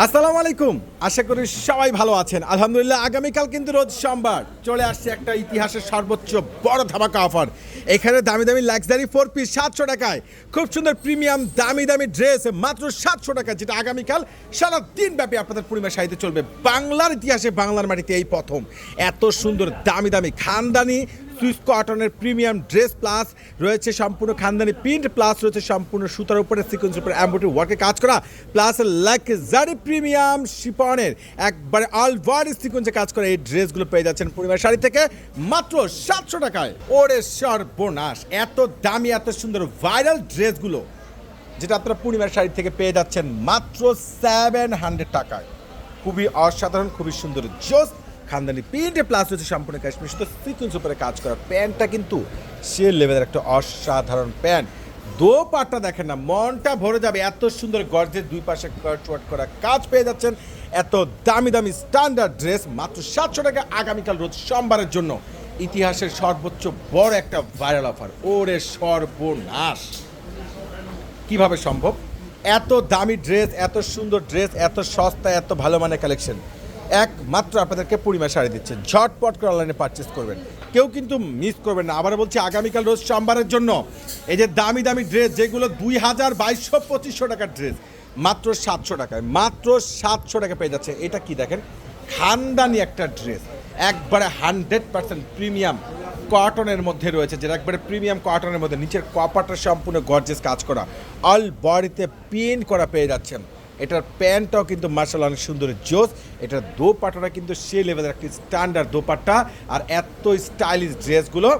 আসসালামু আলাইকুম। আশা করি সবাই ভালো আছেন। আলহামদুলিল্লাহ, আগামীকাল কিন্তু রোজ সোমবার চলে আসছে একটা ইতিহাসের সর্বোচ্চ বড় ধামাকা অফার। এখানে দামি দামি লাক্সারি ফোর পিস সাতশো টাকায় খুব সুন্দর প্রিমিয়াম দামি দামি ড্রেস মাত্র সাতশো টাকা যেটা আগামীকাল সারা দিন ব্যাপী আপনাদের পরিমাণ সাহিত্য চলবে। বাংলার ইতিহাসে বাংলার মাটিতে এই প্রথম। এত সুন্দর দামি দামি খানদানি সুইস কটনের প্রিমিয়াম ড্রেস প্লাস রয়েছে সম্পূর্ণ খানদানি প্রিন্ট প্লাস রয়েছে সম্পূর্ণ সুতার উপরে সিকোয়েন্স উপরে অ্যাম্বোটি ওয়ার্কে কাজ করা প্লাস লাক্সারি প্রিমিয়াম শিপনের একবারে অল ওয়ার্ড সিকোয়েন্সে কাজ করা এই ড্রেসগুলো পেয়ে যাচ্ছেন পরিবার শাড়ি থেকে মাত্র সাতশো টাকায়। ওরে সর্বনাশ, এত দামি, এত সুন্দর ভাইরাল ড্রেসগুলো যেটা আপনারা পূর্ণিমার শাড়ি থেকে পেয়ে যাচ্ছেন মাত্র সেভেন হান্ড্রেড টাকায়। খুবই অসাধারণ, খুবই সুন্দর জোস খানদানি প্রিন্টে প্লাস হচ্ছে সম্পূর্ণ কাশ্মীর। শুধু সিকুয়েন্স উপরে কাজ করা প্যান্টটা কিন্তু সে লেভেলের একটা অসাধারণ প্যান্ট। দো পাটটা দেখেন না, মনটা ভরে যাবে। এত সুন্দর গর্জের দুই পাশে কাট করা কাজ পেয়ে যাচ্ছেন। এত দামি দামি স্ট্যান্ডার্ড ড্রেস মাত্র সাতশো টাকা আগামীকাল রোজ সোমবারের জন্য। ইতিহাসের সর্বোচ্চ বড় একটা ভাইরাল অফার ওরে সর্বনাশ। কীভাবে সম্ভব? এত দামি ড্রেস এত সুন্দর ড্রেস এত সস্তা, এত ভালো মানের কালেকশন একমাত্র আপনাদেরকে পরিমাণ শাড়ি দিচ্ছে। ঝটপট করে অনলাইনে পারচেস করবেন। কেউ কিন্তু মিস করবেন না। আবার বলছি, আগামীকাল রোজ সোমবারের জন্য এই যে দামি দামি ড্রেস যেগুলো দুই হাজার বাইশশো পঁচিশশো টাকার ড্রেস মাত্র সাতশো টাকায়, মাত্র সাতশো টাকা পেয়ে যাচ্ছে। এটা কি দেখেন? খানদানি একটা ড্রেস একবারে হান্ড্রেড পার্সেন্ট প্রিমিয়াম কটনের মধ্যে রয়েছে, যেটা একবারে প্রিমিয়াম কটনের মধ্যে, নিচের কপারটা সম্পূর্ণ গর্জেস কাজ করা। অল বডিতে পিন করা পেয়ে যাচ্ছেন। এটার প্যান্টটাও কিন্তু মার্শাল অনেক সুন্দর জোস। এটার দোপাটাটা কিন্তু সে লেভেলের একটি স্ট্যান্ডার্ড দোপাট্টা। আর এত স্টাইলিশ ড্রেসগুলো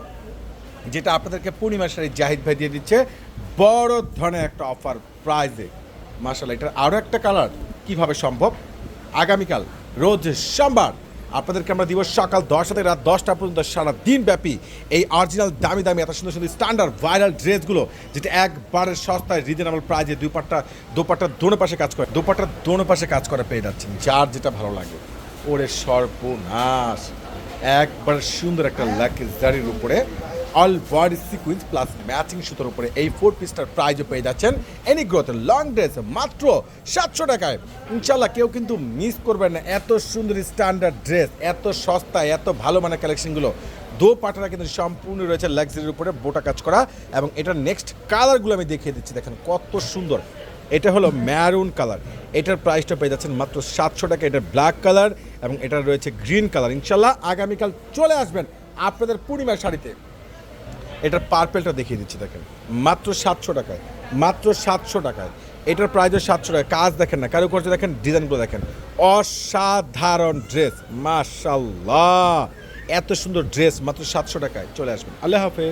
যেটা আপনাদেরকে পূর্ণিমা শাড়ি জাহিদ ভাই দিয়ে দিচ্ছে। বড় ধরনের একটা অফার প্রাইজে মার্শাল, এটার আরও একটা কালার কীভাবে সম্ভব? আগামীকাল, রোজ সোমবার। আপনাদেরকে আমরা দিব সকাল দশটা থেকে রাত দশটা পর্যন্ত সারা দিন ব্যাপী এই অরিজিনাল দামি দামি এত সুন্দর সুন্দর স্ট্যান্ডার্ড ভাইরাল ড্রেসগুলো যেটা একবারের সস্তায় রিজনেবল প্রাইজে দুই পাটটা দোপাট্টা দোনো পাশে কাজ করে দোপাট্টা দোনো পাশে কাজ করে পেয়ে যাচ্ছেন যার যেটা ভালো লাগে। ওরে সর্বনাশ! একবার সুন্দর একটা লাক্সারির উপরে all body sequence plus matching সুতোর উপরে এই ফোর পিসটার প্রাইজও পেয়ে যাচ্ছেন। এনি গ্রোথ লং ড্রেস মাত্র সাতশো টাকায়। ইনশাল্লাহ কেউ কিন্তু মিস করবেন না। এত সুন্দর স্ট্যান্ডার্ড ড্রেস এত সস্তা, এত ভালো মানে কালেকশনগুলো দো পাটারা কিন্তু সম্পূর্ণ রয়েছে লাক্সারির উপরে, বোটা কাজ করা। এবং এটার নেক্সট কালারগুলো আমি দেখিয়ে দিচ্ছি, দেখেন কত সুন্দর। এটা হলো ম্যারুন কালার এটার প্রাইসটা পেয়ে যাচ্ছেন মাত্র সাতশো টাকা এটার ব্ল্যাক কালার এবং এটার রয়েছে গ্রিন কালার ইনশাল্লাহ আগামীকাল চলে আসবেন আপনাদের পূর্ণিমার শাড়িতে। এটার পার্পেলটা দেখিয়ে দিচ্ছি, দেখেন। মাত্র সাতশো টাকায়, মাত্র সাতশো টাকায়। এটার প্রাইজও সাতশো টাকা কাজ দেখেন না কারও করছে দেখেন, ডিজাইনগুলো দেখেন। অসাধারণ ড্রেস মাশাল্লাহ এত সুন্দর ড্রেস মাত্র সাতশো টাকায়। চলে আসবেন। আল্লাহ হাফেজ।